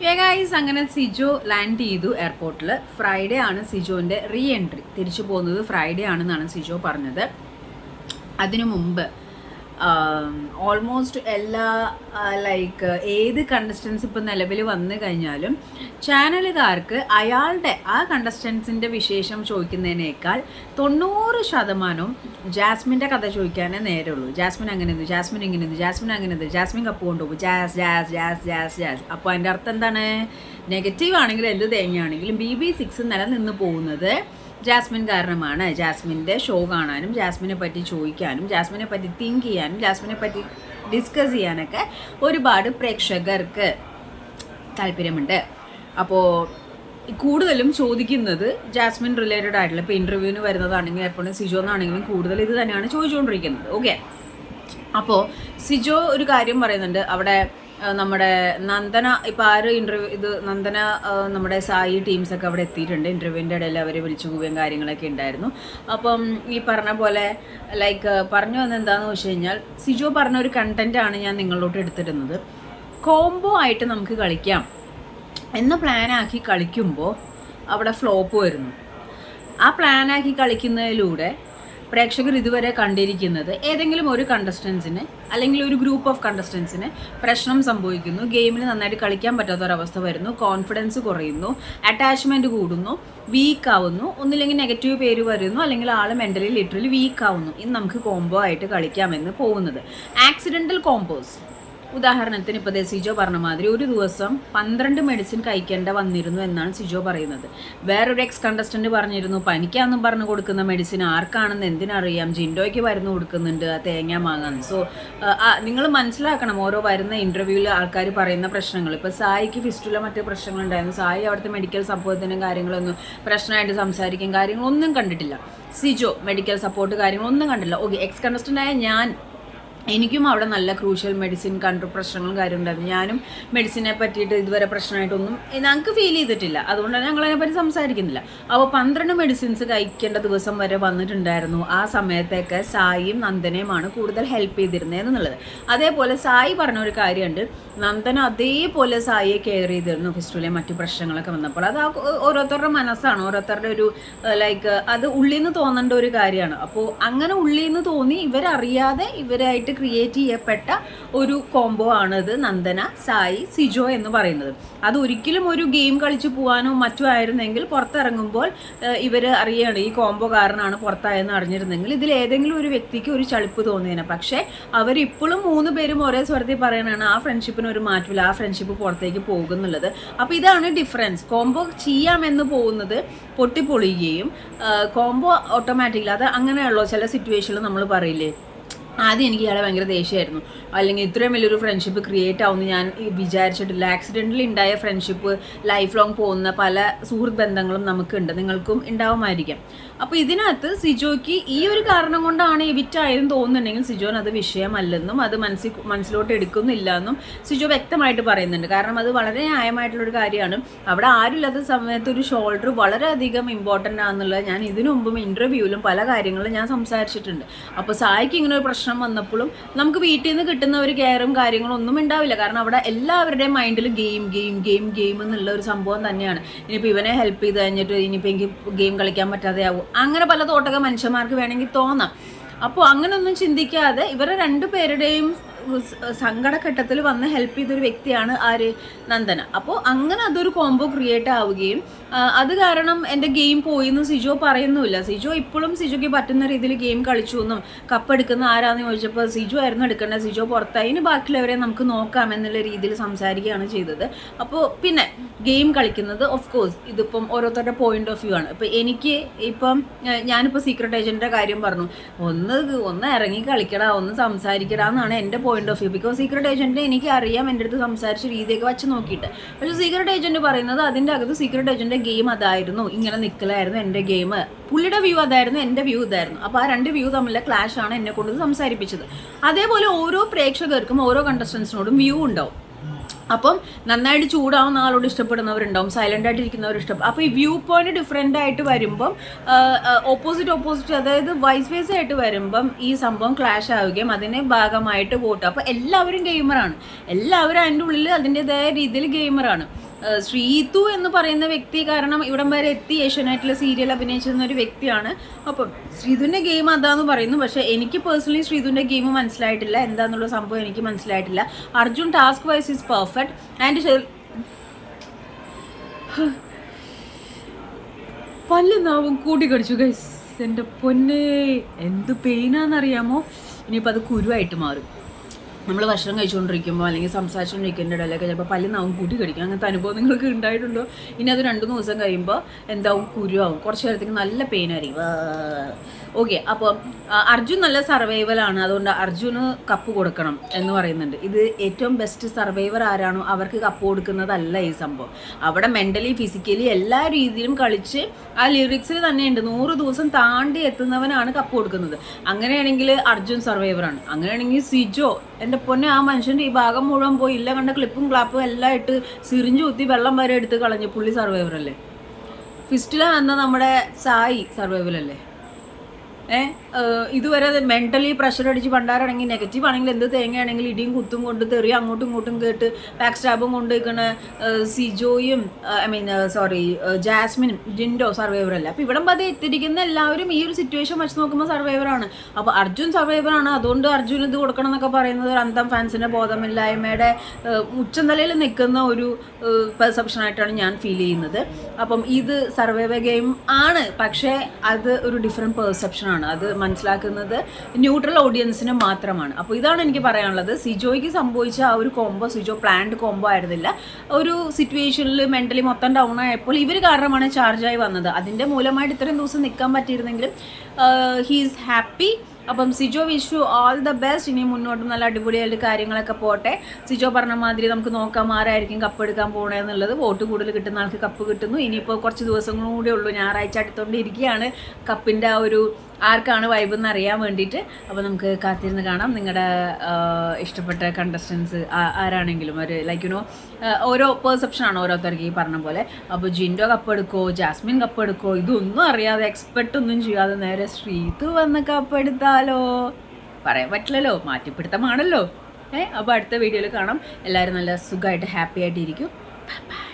ഏകായിസ് അങ്ങനെ സിജോ ലാൻഡ് ചെയ്തു എയർപോർട്ടിൽ ഫ്രൈഡേ ആണ് സിജോന്റെ റീ എൻട്രി തിരിച്ചു പോകുന്നത് ഫ്രൈഡേ ആണെന്നാണ് സിജോ പറഞ്ഞത്. അതിനു മുമ്പ് ഓൾമോസ്റ്റ് എല്ലാ ലൈക്ക് ഏത് കണ്ടസ്റ്റൻസ് ഇപ്പം നിലവിൽ വന്നു കഴിഞ്ഞാലും ചാനലുകാർക്ക് അയാളുടെ ആ കണ്ടസ്റ്റൻസിന്റെ വിശേഷം ചോദിക്കുന്നതിനേക്കാൾ തൊണ്ണൂറ് ശതമാനവും ജാസ്മിന്റെ കഥ ചോദിക്കാനേ നേരമുള്ളൂ. ജാസ്മിൻ അങ്ങനെ ഇത് ജാസ്മിൻ ഇങ്ങനെ ഇത് ജാസ്മിൻ അങ്ങനെ ജാസ്മിൻ കപ്പ് കൊണ്ടുപോകും. Jas Jas Jas Jas Jas. അപ്പോൾ അതിന്റെ അർത്ഥം എന്താണ്? നെഗറ്റീവ് ആണെങ്കിലും എന്ത് തേങ്ങയാണെങ്കിലും ബി ബി സിക്സ് നിലനിന്ന് പോകുന്നത് ജാസ്മിൻ കാരണമാണ്. ജാസ്മിന്റെ ഷോ കാണാനും ജാസ്മിനെ പറ്റി ചോദിക്കാനും ജാസ്മിനെ പറ്റി തിങ്ക് ചെയ്യാനും ജാസ്മിനെ പറ്റി ഡിസ്കസ് ചെയ്യാനൊക്കെ ഒരുപാട് പ്രേക്ഷകർക്ക് താല്പര്യമുണ്ട്. അപ്പോൾ കൂടുതലും ചോദിക്കുന്നത് ജാസ്മിൻ റിലേറ്റഡ് ആയിട്ടുള്ള ഇപ്പോൾ ഇന്റർവ്യൂവിന് വരുന്നതാണെങ്കിലും എപ്പോഴും സിജോ എന്നാണെങ്കിലും കൂടുതൽ ഇത് തന്നെയാണ് ചോദിച്ചുകൊണ്ടിരിക്കുന്നത്. ഓക്കെ അപ്പോൾ സിജോ ഒരു കാര്യം പറയുന്നുണ്ട്. അവിടെ നമ്മുടെ നന്ദന ഇപ്പം ആരും ഇന്റർവ്യൂ ഇത് നന്ദന നമ്മുടെ സായി ടീംസൊക്കെ അവിടെ എത്തിയിട്ടുണ്ട്. ഇന്റർവ്യൂവിന്റെ ഇടയിൽ അവരെ വിളിച്ചു പോവുകയും കാര്യങ്ങളൊക്കെ ഉണ്ടായിരുന്നു. അപ്പം ഈ പറഞ്ഞ പോലെ ലൈക്ക് പറഞ്ഞു വന്ന എന്താണെന്ന് വെച്ച് കഴിഞ്ഞാൽ സിജോ പറഞ്ഞ ഒരു കണ്ടന്റാണ് ഞാൻ നിങ്ങളോട്ട് എടുത്തിരുന്നത് കോംബോ ആയിട്ട് നമുക്ക് കളിക്കാം. എന്ന് പ്ലാനാക്കി കളിക്കുമ്പോൾ അവിടെ ഫ്ലോപ്പ് വരുന്നു. ആ പ്ലാനാക്കി കളിക്കുന്നതിലൂടെ പ്രേക്ഷകർ ഇതുവരെ കണ്ടിരിക്കുന്നത് ഏതെങ്കിലും ഒരു കണ്ടസ്റ്റൻസിന് അല്ലെങ്കിൽ ഒരു ഗ്രൂപ്പ് ഓഫ് കണ്ടസ്റ്റൻസിന് പ്രശ്നം സംഭവിക്കുന്നു. ഗെയിമിൽ നന്നായിട്ട് കളിക്കാൻ പറ്റാത്ത ഒരവസ്ഥ വരുന്നു. കോൺഫിഡൻസ് കുറയുന്നു. അറ്റാച്ച്മെന്റ് കൂടുന്നു. വീക്ക് ആവുന്നു. ഒന്നില്ലെങ്കിൽ നെഗറ്റീവ് പേര് വരുന്നു. അല്ലെങ്കിൽ ആൾ മെന്റലി ലിറ്ററലി വീക്ക് ആവുന്നു. ഇത് നമുക്ക് കോംബോ ആയിട്ട് കളിക്കാമെന്ന് പോകുന്നത്. ആക്സിഡന്റൽ കോംബോസ് ഉദാഹരണത്തിന് ഇപ്പോൾ സിജോ പറഞ്ഞ മാതിരി ഒരു ദിവസം പന്ത്രണ്ട് മെഡിസിൻ കഴിക്കേണ്ട വന്നിരുന്നു എന്നാണ് സിജോ പറയുന്നത്. വേറൊരു എക്സ് കണ്ടസ്റ്റന്റ് പറഞ്ഞിരുന്നു പനിക്കാന്നും പറഞ്ഞു കൊടുക്കുന്ന മെഡിസിൻ ആർക്കാണെന്ന് എന്തിനറിയാം? ജിൻഡോയ്ക്ക് മരുന്ന് കൊടുക്കുന്നുണ്ട് ആ തേങ്ങ മാങ്ങാൻ സോ നിങ്ങൾ മനസ്സിലാക്കണം ഓരോ വരുന്ന ഇന്റർവ്യൂവിൽ ആൾക്കാർ പറയുന്ന പ്രശ്നങ്ങൾ. ഇപ്പോൾ സായിക്ക് ഫിസ്റ്റുള്ള മറ്റു പ്രശ്നങ്ങളുണ്ടായിരുന്നു. സായി അവിടുത്തെ മെഡിക്കൽ സംഭവത്തിനും കാര്യങ്ങളൊന്നും പ്രശ്നമായിട്ട് സംസാരിക്കും കാര്യങ്ങളൊന്നും കണ്ടിട്ടില്ല. സിജോ മെഡിക്കൽ സപ്പോർട്ട് കാര്യങ്ങളൊന്നും കണ്ടില്ല ഓക്കെ എക്സ് കണ്ടസ്റ്റന്റായ ഞാൻ എനിക്കും അവിടെ നല്ല ക്രൂഷ്യൽ മെഡിസിൻ കണ്ടു പ്രശ്നങ്ങളും കാര്യമുണ്ടായിരുന്നു ഞാനും മെഡിസിനെ പറ്റിയിട്ട് ഇതുവരെ പ്രശ്നമായിട്ടൊന്നും ഞങ്ങൾക്ക് ഫീൽ ചെയ്തിട്ടില്ല. അതുകൊണ്ടാണ് ഞങ്ങൾ അതിനെപ്പറ്റി സംസാരിക്കുന്നില്ല. അപ്പോൾ പന്ത്രണ്ട് മെഡിസിൻസ് കഴിക്കേണ്ട ദിവസം വരെ വന്നിട്ടുണ്ടായിരുന്നു. ആ സമയത്തൊക്കെ സായിയും നന്ദനയുമാണ് കൂടുതൽ ഹെൽപ്പ് ചെയ്തിരുന്നത് എന്നുള്ളത്. അതേപോലെ സായി പറഞ്ഞ ഒരു കാര്യമുണ്ട്. നന്ദന അതേപോലെ സായിയെ കെയർ ചെയ്തിരുന്നു ഫിസ്റ്റുലെ മറ്റു പ്രശ്നങ്ങളൊക്കെ വന്നപ്പോൾ. അത് ആ ഓരോരുത്തരുടെ മനസ്സാണ്. ഓരോരുത്തരുടെ ഒരു ലൈക്ക് അത് ഉള്ളിൽ നിന്ന് തോന്നേണ്ട ഒരു കാര്യമാണ്. അപ്പോൾ അങ്ങനെ ഉള്ളിൽ നിന്ന് തോന്നി ഇവരറിയാതെ ഇവരായിട്ട് ക്രിയേറ്റ് ചെയ്യപ്പെട്ട ഒരു കോംബോ ആണിത് നന്ദന സായി സിജോ എന്ന് പറയുന്നത്. അത് ഒരിക്കലും ഒരു ഗെയിം കളിച്ച് പോകാനോ മറ്റോ ആയിരുന്നെങ്കിൽ പുറത്തിറങ്ങുമ്പോൾ ഇവർ അറിയാണ് ഈ കോംബോ കാരണമാണ് പുറത്തായെന്ന് അറിഞ്ഞിരുന്നെങ്കിൽ ഇതിൽ ഏതെങ്കിലും ഒരു വ്യക്തിക്ക് ഒരു ചളിപ്പ് തോന്നിയേനെ. പക്ഷേ അവരിപ്പോഴും മൂന്ന് പേരും ഒരേ സ്വരത്തിൽ പറയണാണ് ആ ഫ്രണ്ട്ഷിപ്പിന് ഒരു മാറ്റമില്ല ആ ഫ്രണ്ട്ഷിപ്പ് പുറത്തേക്ക് പോകുന്നുള്ളത്. അപ്പോൾ ഇതാണ് ഡിഫറൻസ് കോംബോ ചെയ്യാമെന്ന് പോകുന്നത് പൊട്ടിപ്പൊളിയുകയും കോംബോ ഓട്ടോമാറ്റിക്കലി അത് അങ്ങനെയുള്ളൂ ചില സിറ്റുവേഷനിൽ നമ്മൾ പറയില്ലേ? ആദ്യം എനിക്ക് ഇയാളെ ഭയങ്കര ദേഷ്യമായിരുന്നു. അല്ലെങ്കിൽ ഇത്രയും വലിയൊരു ഫ്രണ്ട്ഷിപ്പ് ക്രിയേറ്റ് ആവുമെന്ന് ഞാൻ വിചാരിച്ചിട്ടില്ല. ആക്സിഡന്റലി ഉണ്ടായ ഫ്രണ്ട്ഷിപ്പ് ലൈഫ് ലോങ് പോകുന്ന പല സുഹൃത്ത് ബന്ധങ്ങളും നമുക്കുണ്ട്. നിങ്ങൾക്കും ഉണ്ടാവുമായിരിക്കാം. അപ്പോൾ ഇതിനകത്ത് സിജോയ്ക്ക് ഈ ഒരു കാരണം കൊണ്ടാണ് എവിറ്റ് ആയതെന്ന് തോന്നുന്നുണ്ടെങ്കിൽ സിജോൻ അത് വിഷയമല്ലെന്നും അത് മനസ്സിൽ മനസ്സിലോട്ട് എടുക്കുന്നില്ല എന്നും സിജോ വ്യക്തമായിട്ട് പറയുന്നുണ്ട്. കാരണം അത് വളരെ ന്യായമായിട്ടുള്ളൊരു കാര്യമാണ്. അവിടെ ആരുമില്ലാത്ത സമയത്ത് ഒരു ഷോൾഡർ വളരെയധികം ഇമ്പോർട്ടന്റ് ആണെന്നുള്ളത് ഞാൻ ഇതിനു മുമ്പും ഇന്റർവ്യൂവിലും പല കാര്യങ്ങളും ഞാൻ സംസാരിച്ചിട്ടുണ്ട്. അപ്പോൾ സായിക്ക് ഇങ്ങനെ ഒരു പ്രശ്നം വന്നപ്പോഴും നമുക്ക് വീട്ടിൽ നിന്ന് കിട്ടുന്ന ഒരു കെയറും കാര്യങ്ങളും ഒന്നും ഉണ്ടാവില്ല. കാരണം അവിടെ എല്ലാവരുടെയും മൈൻഡിൽ ഗെയിം ഗെയിം ഗെയിം ഗെയിം എന്നുള്ള ഒരു സംഭവം തന്നെയാണ്. ഇനിയിപ്പോൾ ഇവനെ ഹെൽപ്പ് ചെയ്ത് കഴിഞ്ഞിട്ട് ഇനിയിപ്പോൾ എനിക്ക് ഗെയിം കളിക്കാൻ പറ്റാതെ ആവും. അങ്ങനെ പല തോട്ടൊക്കെ മനുഷ്യന്മാർക്ക് വേണമെങ്കിൽ തോന്നാം. അപ്പോൾ അങ്ങനെയൊന്നും ചിന്തിക്കാതെ ഇവരെ രണ്ടുപേരുടെയും സങ്കടഘട്ടത്തിൽ വന്ന് ഹെൽപ്പ് ചെയ്തൊരു വ്യക്തിയാണ് ആര് നന്ദന. അപ്പോൾ അങ്ങനെ അതൊരു കോംബോ ക്രിയേറ്റ് ആവുകയും അത് കാരണം എന്റെ ഗെയിം പോയി എന്ന് സിജോ പറയുന്നുമില്ല. സിജോ ഇപ്പോഴും സിജോയ്ക്ക് പറ്റുന്ന രീതിയിൽ ഗെയിം കളിച്ചു എന്നും കപ്പെടുക്കുന്ന ആരാന്ന് ചോദിച്ചപ്പോൾ സിജോ ആയിരുന്നു എടുക്കേണ്ടത് സിജോ പുറത്തായി. ഇനി ബാക്കിയുള്ളവരെ നമുക്ക് നോക്കാം എന്നുള്ള രീതിയിൽ സംസാരിക്കുകയാണ് ചെയ്തത്. അപ്പോൾ പിന്നെ ഗെയിം കളിക്കുന്നത് ഓഫ് കോഴ്സ് ഇതിപ്പം ഓരോരുത്തരുടെ പോയിന്റ് ഓഫ് വ്യൂ ആണ്. ഇപ്പം എനിക്ക് ഇപ്പം ഞാനിപ്പോൾ സീക്രട്ട് ഏജന്റിന്റെ കാര്യം പറഞ്ഞു. ഒന്ന് ഒന്ന് ഇറങ്ങി കളിക്കടാ ഒന്ന് സംസാരിക്കടാ എന്നാണ് എന്റെ point of view because secret ഏജന്റിനെ എനിക്ക് അറിയാം എന്റെ അടുത്ത് സംസാരിച്ച രീതിയൊക്കെ വെച്ച് നോക്കിയിട്ട്. പക്ഷേ സീക്രട്ട് ഏജന്റ് പറയുന്നത് അതിന്റെ അകത്ത് സീക്രട്ട് ഏജന്റ് ഗെയിം അതായിരുന്നു. ഇങ്ങനെ നിൽക്കലായിരുന്നു എന്റെ ഗെയിം പുള്ളിയുടെ വ്യൂ അതായിരുന്നു എന്റെ വ്യൂ ഇതായിരുന്നു. അപ്പോൾ ആ രണ്ട് വ്യൂ തമ്മിലെ ക്ലാഷ് ആണ് എന്നെ കൊണ്ട് സംസാരിപ്പിച്ചത്. അതേപോലെ ഓരോ പ്രേക്ഷകർക്കും ഓരോ കണ്ടസ്റ്റൻസിനോടും വ്യൂ ഉണ്ടാവും. അപ്പം നന്നായിട്ട് ചൂടാവുന്ന ആളോട് ഇഷ്ടപ്പെടുന്നവരുണ്ടാവും സൈലന്റ് ആയിട്ട് ഇരിക്കുന്നവർ ഇഷ്ടപ്പെടും. അപ്പോൾ ഈ വ്യൂ പോയിന്റ് ഡിഫറെന്റ് ആയിട്ട് വരുമ്പം ഓപ്പോസിറ്റ് ഓപ്പോസിറ്റ് അതായത് വൈസ് വൈസ് ആയിട്ട് വരുമ്പം ഈ സംഭവം ക്ലാഷ് ആവുകയും അതിനെ ഭാഗമായിട്ട് വോട്ട് അപ്പോൾ എല്ലാവരും ഗെയിമറാണ് എല്ലാവരും അതിന്റെ ഉള്ളിൽ അതിന്റെതായ രീതിയിൽ ഗെയിമറാണ് ശ്രീതു എന്ന് പറയുന്ന വ്യക്തി കാരണം ഇവിടം വരെ എത്തി. ഏഷ്യാനെറ്റിലെ സീരിയൽ അഭിനയിച്ചിരുന്ന ഒരു വ്യക്തിയാണ്. അപ്പം ശ്രീതുവിന്റെ ഗെയിം അതാന്ന് പറയുന്നു. പക്ഷേ എനിക്ക് പേഴ്സണലി ശ്രീതുവിന്റെ ഗെയിം മനസ്സിലായിട്ടില്ല. എന്താന്നുള്ള സംഭവം എനിക്ക് മനസ്സിലായിട്ടില്ല. Arjun task wise is perfect and പല്ല് നാവും കൂട്ടി കടിച്ചു. ഗൈസ് എന്റെ പൊന്നെ. എന്ത് പെയിനാന്നറിയാമോ ഇനിയിപ്പോൾ അത് കുരുവായിട്ട് മാറും. നമ്മൾ ഭക്ഷണം കഴിച്ചുകൊണ്ടിരിക്കുമ്പോൾ അല്ലെങ്കിൽ സംസാരിച്ചുകൊണ്ടിരിക്കുന്നതിന്റെ ഇടയിലൊക്കെ ചിലപ്പോൾ പല്ല് നാവും കൂട്ടി കടിക്കും. അങ്ങനത്തെ അനുഭവം നിങ്ങൾക്ക് ഉണ്ടായിട്ടുണ്ടോ? ഇനി അത് രണ്ട് മൂന്ന് ദിവസം കഴിയുമ്പോൾ എന്താവും? കുരുവാകും കുറച്ച് നേരത്തേക്ക് നല്ല പെയിൻ ആയിരിക്കും. ഓക്കെ അപ്പോൾ അർജുൻ നല്ല സർവൈവൽ ആണ്. അതുകൊണ്ട് അർജുന് കപ്പ് കൊടുക്കണം എന്ന് പറയുന്നുണ്ട്. ഇത് ഏറ്റവും ബെസ്റ്റ് സർവൈവർ ആരാണോ അവർക്ക് കപ്പ് കൊടുക്കുന്നതല്ല ഈ സംഭവം. അവിടെ മെന്റലി ഫിസിക്കലി എല്ലാ രീതിയിലും കളിച്ച് ആ ലിറിക്സിൽ തന്നെയുണ്ട്. നൂറ് ദിവസം താണ്ടി എത്തുന്നവനാണ് കപ്പ് കൊടുക്കുന്നത്. അങ്ങനെയാണെങ്കിൽ അർജുൻ സർവൈവറാണ് അങ്ങനെയാണെങ്കിൽ സിജോ എന്റെ പൊന്നെ ആ മനുഷ്യന്റെ ഈ ഭാഗം മുഴുവൻ പോയി. ഇല്ല കണ്ട ക്ലിപ്പും ക്ലാപ്പും എല്ലാം ഇട്ട് സിറിഞ്ച് കുത്തി വെള്ളം വരെ എടുത്ത് കളഞ്ഞു പുള്ളി സർവൈവറല്ലേ ഫിസ്റ്റില വന്ന നമ്മുടെ സായി സർവൈവലല്ലേ ഇതുവരെ മെന്റലി പ്രഷർ അടിച്ച് പണ്ടാരാണെങ്കിൽ നെഗറ്റീവ് ആണെങ്കിൽ എന്ത് തേങ്ങയാണെങ്കിൽ ഇടിയും കുത്തും കൊണ്ട് തെറി അങ്ങോട്ടും ഇങ്ങോട്ടും കേട്ട് ബാക്ക് സ്റ്റാബും കൊണ്ട് നിൽക്കണ സിജോയും ഐ മീൻ സോറി ജാസ്മിനും ജിൻഡോ സർവൈവറല്ല അപ്പോൾ ഇവിടെ പതി എത്തിരിക്കുന്ന എല്ലാവരും ഈ ഒരു സിറ്റുവേഷൻ വെച്ച് നോക്കുമ്പോൾ സർവൈവറാണ് അപ്പോൾ അർജുൻ സർവൈവറാണ് അതുകൊണ്ട് അർജുൻ ഇത് കൊടുക്കണം എന്നൊക്കെ പറയുന്നത് ഒരു അന്തം ഫാൻസിന്റെ ബോധമില്ലായ്മയുടെ ഉച്ചനിലയിൽ നിൽക്കുന്ന ഒരു പെർസെപ്ഷനായിട്ടാണ് ഞാൻ ഫീൽ ചെയ്യുന്നത്. അപ്പം ഇത് സർവൈവർ ഗെയിം ആണ്. പക്ഷേ അത് ഒരു ഡിഫറെന്റ് പെർസെപ്ഷൻ ആണ് അത് മനസ്സിലാക്കുന്നത് ന്യൂട്രൽ ഓഡിയൻസിന് മാത്രമാണ്. അപ്പോൾ ഇതാണ് എനിക്ക് പറയാനുള്ളത്. സിജോയ്ക്ക് സംഭവിച്ച ആ ഒരു കോംബോ സിജോ പ്ലാൻഡ് കോംബോ ആയിരുന്നില്ല. ഒരു സിറ്റുവേഷനിൽ മെന്റലി മൊത്തം ഡൗൺ ആയപ്പോൾ ഇവർ കാരണമാണ് ചാർജായി വന്നത്. അതിന്റെ മൂലമായിട്ട് ഇത്രയും ദിവസം നിൽക്കാൻ പറ്റിയിരുന്നെങ്കിലും ഹീസ് ഹാപ്പി അപ്പം Sijo wish you all the best ഇനി മുന്നോട്ടും നല്ല അടിപൊളിയായിട്ട് കാര്യങ്ങളൊക്കെ പോട്ടെ. സിജോ പറഞ്ഞ മാതിരി നമുക്ക് നോക്കാം ആരായിരിക്കും കപ്പ് എടുക്കാൻ പോകണേ എന്നുള്ളത്. വോട്ട് കൂടുതൽ കിട്ടുന്ന ആൾക്ക് കപ്പ് കിട്ടുന്നു. ഇനിയിപ്പോൾ കുറച്ച് ദിവസങ്ങളും കൂടെ ഉള്ളൂ. ഞായറാഴ്ച അടുത്തോണ്ടിരിക്കുകയാണ്. കപ്പിന്റെ ആ ഒരു ആർക്കാണ് വൈബ് എന്ന് അറിയാൻ വേണ്ടിയിട്ട്. അപ്പോൾ നമുക്ക് കാത്തിരുന്ന് കാണാം. നിങ്ങളുടെ ഇഷ്ടപ്പെട്ട കണ്ടസ്റ്റൻസ് ആരാണെങ്കിലും. ഒരു ലൈക്ക് യുനോ ഓരോ പെർസെപ്ഷനാണ് ഓരോരുത്തർക്ക് ഈ പറഞ്ഞ പോലെ. അപ്പോൾ ജിൻഡോ കപ്പെടുക്കോ ജാസ്മിൻ കപ്പെടുക്കോ ഇതൊന്നും അറിയാതെ എക്സ്പെക്റ്റ് ഒന്നും ചെയ്യാതെ നേരെ ശ്രീത്ത് വന്ന് കപ്പ് എടുത്താലോ പറയാൻ പറ്റില്ലല്ലോ മാറ്റിപ്പിടുത്തമാണല്ലോ. ഏ അപ്പോൾ അടുത്ത വീഡിയോയിൽ കാണാം. എല്ലാവരും നല്ല സുഖമായിട്ട് ഹാപ്പി ആയിട്ടിരിക്കും. ബൈ